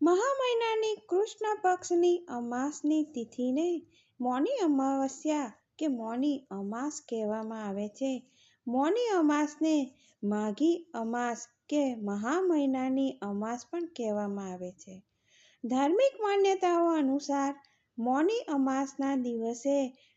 મહા મહિનાની કૃષ્ણ પક્ષની અમાસની તિથિને મૌની અમાવસ્યા કે મૌની અમાસ કહેવામાં આવે છે. મૌની અમાસને માઘી અમાસ કે મહા મહિનાની અમાસ પણ કહેવામાં આવે છે. ધાર્મિક માન્યતાઓ અનુસાર મૌની અમાસના દિવસે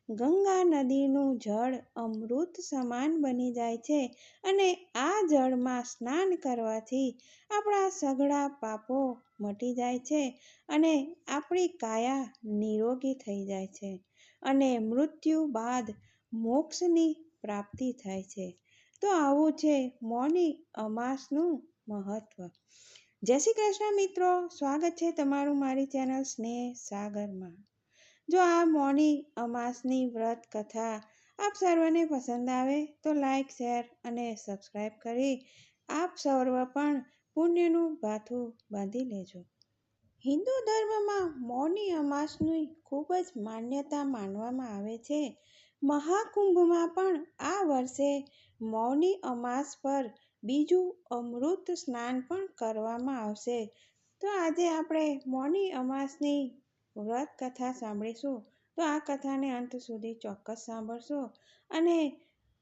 ગંગા નદીનું જળ અમૃત સમાન બની જાય છે અને આ જળમાં સ્નાન કરવાથી આપણા સઘળા પાપો મટી જાય છે અને આપણી કાયા નિરોગી થઈ જાય છે અને મૃત્યુ બાદ મોક્ષની પ્રાપ્તિ થાય છે. તો આવું છે મૌની અમાસનું મહત્વ. જય શ્રી કૃષ્ણ મિત્રો, સ્વાગત છે તમારું મારી ચેનલ સ્નેહ સાગરમાં. જો આ મૌની અમાસની વ્રત કથા આપ સર્વને પસંદ આવે તો લાઈક, શેર અને સબસ્ક્રાઈબ કરી આપ સર્વ પણ પુણ્યનું ભાથું બાંધી લેજો. હિન્દુ ધર્મમાં મૌની અમાસની ખૂબ જ માન્યતા માનવામાં આવે છે. મહાકુંભમાં પણ આ વર્ષે મૌની અમાસ પર બીજું અમૃત સ્નાન પણ કરવામાં આવશે. તો આજે આપણે મૌની અમાસની વ્રત કથા સાંભળીશું. તો આ કથાને અંત સુધી ચોક્કસ સાંભળશો. અને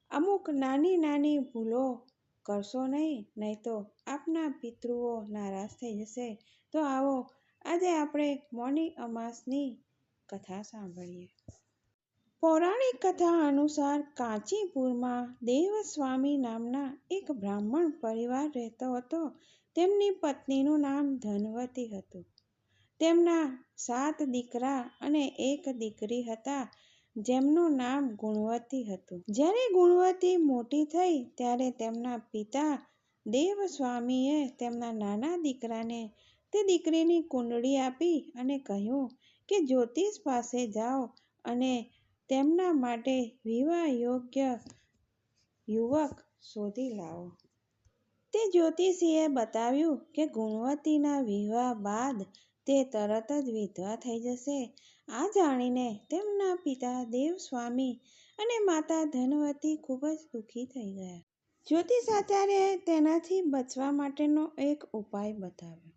અમુક નાની નાની ભૂલો કરશો નહીં? નહીં તો આપના પિતૃઓ નારાજ થઈ જશે. તો આવો, આજે આપણે મૌની અમાસની કથા સાંભળીએ. પૌરાણિક કથા અનુસાર કાંચીપુરમાં દેવસ્વામી નામના એક બ્રાહ્મણ પરિવાર રહેતો હતો. તેમની પત્નીનું નામ ધનવતી હતું. તેમના સાત દીકરા અને એક દીકરી હતા. જેમનું નામ ગુણવતી હતું. જ્યારે ગુણવતી મોટી થઈ, ત્યારે તેમના પિતા દેવસ્વામીએ તેમના નાના દીકરાને તે દીકરીની કુંડળી આપી અને કહ્યું કે, જ્યોતિષ પાસે જાઓ અને તેમના માટે વિવાહ યોગ્ય યુવક શોધી લાવો. તે જ્યોતિષીએ બતાવ્યું કે, ગુણવતીના વિવાહ બાદ તે તરત જ વિધવા થઈ જશે. આ જાણીને તેમના પિતા દેવસ્વામી અને માતા ધનવતી ખૂબ જ દુઃખી થઈ ગયા. જ્યોતિષાચાર્યએ તેનાથી બચવા માટેનો એક ઉપાય બતાવ્યો.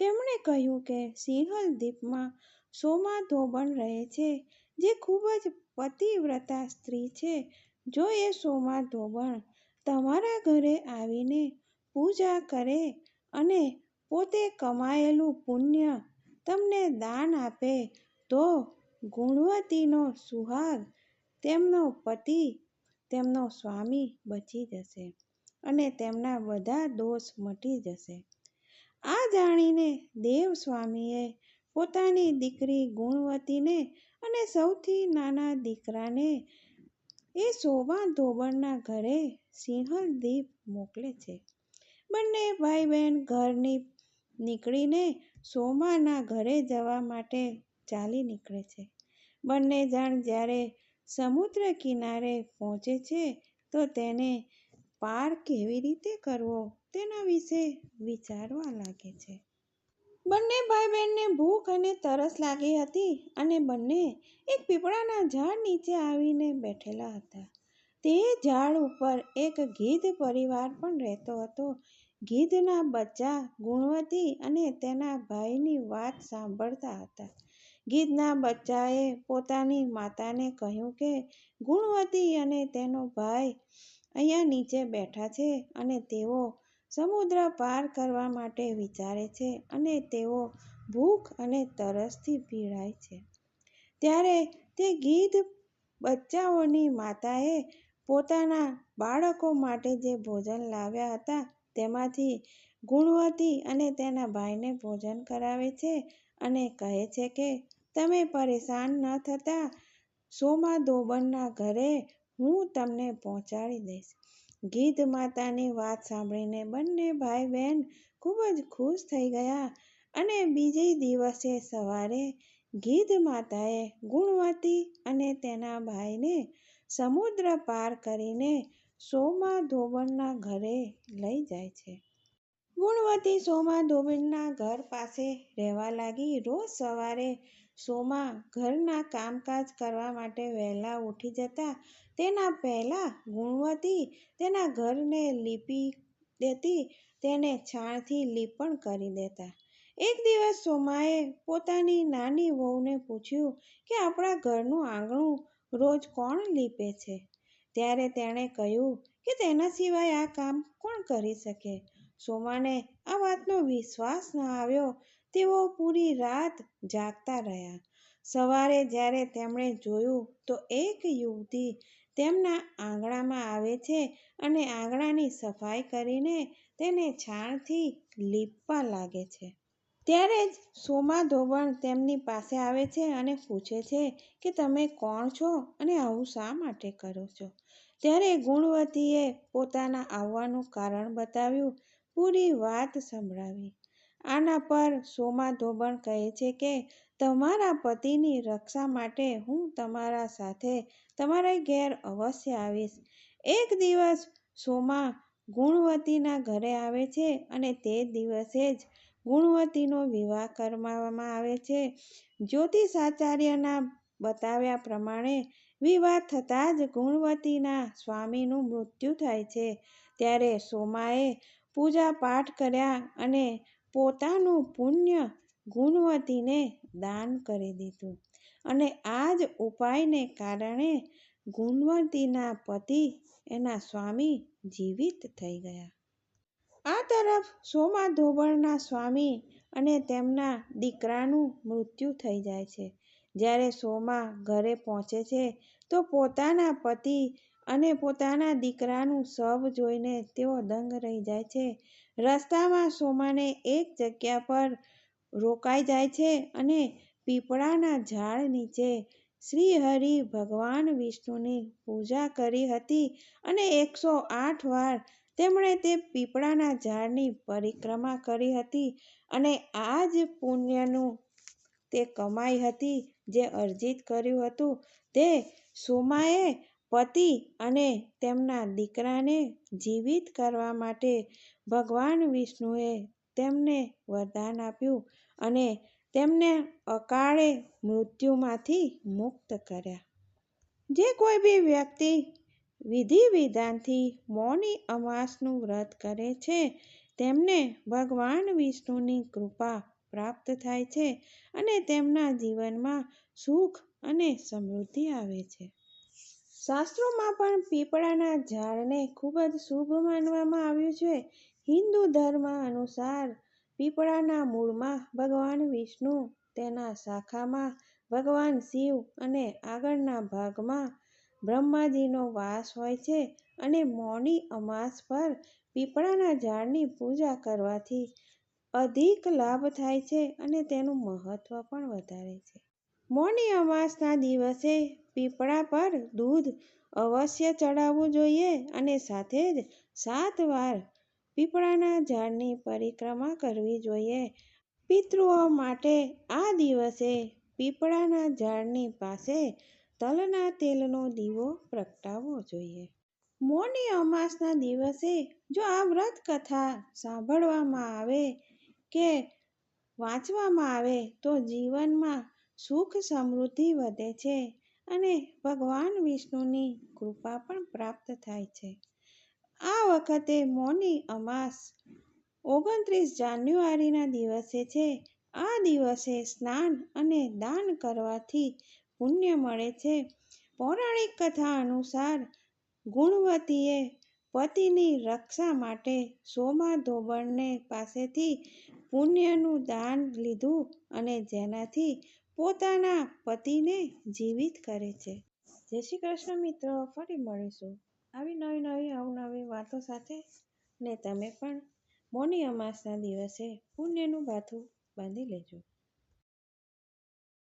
તેમણે કહ્યું કે સિંહલ દ્વીપમાં સોમા ધોબણ રહે છે, જે ખૂબ જ પતિવ્રતા સ્ત્રી છે. જો એ સોમા ધોબણ તમારા ઘરે આવીને પૂજા કરે અને પોતે કમાયેલું પુણ્ય તમને દાન આપે તો ગુણવતીનો સુહાગ તેમનો પતિ, તેમનો સ્વામી બચી જશે અને તેમના બધા દોષ મટી જશે. આ જાણીને દેવ સ્વામીએ પોતાની દીકરી ગુણવતીને અને સૌથી નાના દીકરાને એ સોમા ધોબણના ઘરે સિંહલ દીપ મોકલે છે. બંને ભાઈ બહેન ઘરની નીકળીને સોમાના ઘરે જવા માટે ચાલી નીકળે છે. બંને જણ જ્યારે સમુદ્ર કિનારે પહોંચે છે, તો તેને પાર કેવી રીતે કરવો તેના વિશે વિચારવા લાગે છે. બંને ભાઈ બહેનને ભૂખ અને તરસ લાગી હતી અને બંને એક પીપળાના ઝાડ નીચે આવીને બેઠેલા હતા. તે ઝાડ ઉપર એક ગીધ પરિવાર પણ રહેતો હતો. ગીધના બચ્ચા ગુણવતી અને તેના ભાઈની વાત સાંભળતા હતા. ગીધના બચ્ચાએ પોતાની માતાને કહ્યું કે, ગુણવતી અને તેનો ભાઈ અહીંયા નીચે બેઠા છે અને તેઓ સમુદ્ર પાર કરવા માટે વિચારે છે અને તેઓ ભૂખ અને તરસથી પીડાય છે. ત્યારે તે ગીધ બચ્ચાઓની માતાએ પોતાના બાળકો માટે જે ભોજન લાવ્યા હતા તેમાંથી ગુણવતી અને તેના ભાઈને ભોજન કરાવે છે અને કહે છે કે, તમે પરેશાન ન થતા સોમા ધોબણના ઘરે હું તમને પહોંચાડી દઈશ. ગીધ માતાની વાત સાંભળીને બંને ભાઈ બહેન ખૂબ જ ખુશ થઈ ગયા અને બીજે દિવસે સવારે ગીધ માતાએ ગુણવતી અને તેના ભાઈને સમુદ્ર પાર કરીને સોમા ધોબણના ઘરે લઈ જાય છે. ગુણવતી સોમા ધોબણના ઘર પાસે રહેવા લાગી. રોજ સવારે સોમા ઘરના કામકાજ કરવા માટે વહેલા ઉઠી જતા. તેના પહેલાં ગુણવતી તેના ઘરને લીપી દેતી. તેને છાણથી લીપણ કરી દેતા. એક દિવસ સોમાએ પોતાની નાની વહુને પૂછ્યું કે, આપણા ઘરનું આંગણું રોજ કોણ લીપે છે? ત્યારે તેણે કહ્યું કે તેના સિવાય આ કામ કોણ કરી શકે? સોમાને આ વાતનો વિશ્વાસ ન આવ્યો. તેઓ પૂરી રાત જાગતા રહ્યા. સવારે જ્યારે તેમણે જોયું તો એક યુવતી તેમના આંગણામાં આવે છે અને આંગણાની સફાઈ કરીને તેને છાણથી લીપવા લાગે છે. ત્યારે જ સોમા ધોબણ તેમની પાસે આવે છે અને પૂછે છે કે તમે કોણ છો અને આવું શા માટે કરો છો? ત્યારે ગુણવતીએ પોતાના આવવાનું કારણ બતાવ્યું, પૂરી વાત સંભળાવી. આના પર સોમા ધોબણ કહે છે કે, તમારા પતિની રક્ષા માટે હું તમારા સાથે તમારા ઘેર અવશ્ય આવીશ. એક દિવસ સોમા ગુણવતીના ઘરે આવે છે અને તે દિવસે જ ગુણવતીનો વિવાહ કરવામાં આવે છે. જ્યોતિષાચાર્યના બતાવ્યા પ્રમાણે વિવાહ થતાં જ ગુણવતીના સ્વામીનું મૃત્યુ થાય છે. ત્યારે સોમાએ પૂજા પાઠ કર્યા અને પોતાનું પુણ્ય ગુણવતીને દાન કરી દીધું. અને આ જ ઉપાયને કારણે ગુણવતીના પતિ એના સ્વામી જીવિત થઈ ગયા. આ તરફ સોમા ધોબણના સ્વામી અને તેમના દીકરાનું મૃત્યુ થઈ જાય છે. જ્યારે સોમા ઘરે પહોંચે છે, તો પોતાના પતિ અને પોતાના દીકરાનું શવ જોઈને તેઓ દંગ રહી જાય છે. રસ્તામાં સોમાને એક જગ્યા પર રોકાઈ જાય છે અને પીપળાના ઝાડ નીચે શ્રી હરિ ભગવાન વિષ્ણુની પૂજા કરી હતી અને એકસો આઠ વાર તેમણે તે પીપળાના ઝાડની પરિક્રમા કરી હતી અને આ જ પુણ્યનું તે કમાઈ હતી જે અર્જિત કર્યું હતું. તે સોમાએ પતિ અને તેમના દીકરાને જીવિત કરવા માટે ભગવાન વિષ્ણુએ તેમને વરદાન આપ્યું અને તેમને અકાળે મૃત્યુમાંથી મુક્ત કર્યા. જે કોઈ બી વ્યક્તિ વિધિ વિધાનથી મૌની અમાસનું વ્રત કરે છે. તેમને ભગવાન વિષ્ણુની કૃપા પ્રાપ્ત થાય છે અને તેમના જીવનમાં સુખ અને સમૃદ્ધિ આવે છે. શાસ્ત્રોમાં પણ પીપળાના ઝાડને ખૂબ જ શુભ માનવામાં આવ્યું છે. હિન્દુ ધર્મ અનુસાર પીપળાના મૂળમાં ભગવાન વિષ્ણુ તેના શાખામાં ભગવાન શિવ અને આગળના ભાગમાં બ્રહ્માજીનો વાસ હોય છે અને મૌની અમાસ પર પીપળાના ઝાડની પૂજા કરવાથી અધિક લાભ થાય છે અને તેનું મહત્વ પણ વધારે છે. મૌની અમાસના દિવસે પીપળા પર દૂધ અવશ્ય ચડાવવું જોઈએ અને સાથે જ સાત વાર પીપળાના ઝાડની પરિક્રમા કરવી જોઈએ. પિતૃઓ માટે આ દિવસે પીપળાના ઝાડની પાસે તલના તેલનો દીવો પ્રગટાવવો જોઈએ. મોની અમાસના દિવસે જો આ વ્રત કથા સાંભળવામાં આવે કે વાંચવામાં આવે તો જીવનમાં સુખ સમૃદ્ધિ વધે છે અને ભગવાન વિષ્ણુની કૃપા પણ પ્રાપ્ત થાય છે. આ વખતે મોની અમાસ ઓગણત્રીસ જાન્યુઆરીના દિવસે છે. આ દિવસે સ્નાન અને દાન કરવાથી પુણ્ય મળે છે. પૌરાણિક કથા અનુસાર ગુણવતીએ પતિની રક્ષા માટે સોમા ધોબણને પાસેથી પુણ્યનું દાન લીધું અને જેનાથી પોતાના પતિને જીવિત કરે છે. જય શ્રી કૃષ્ણ મિત્રો, ફરી મળીશું. આવી નવી નવી અવનવી વાતો સાથે ને તમે પણ મૌની અમાસના દિવસે પુણ્યનું ભાથું બાંધી લેજો.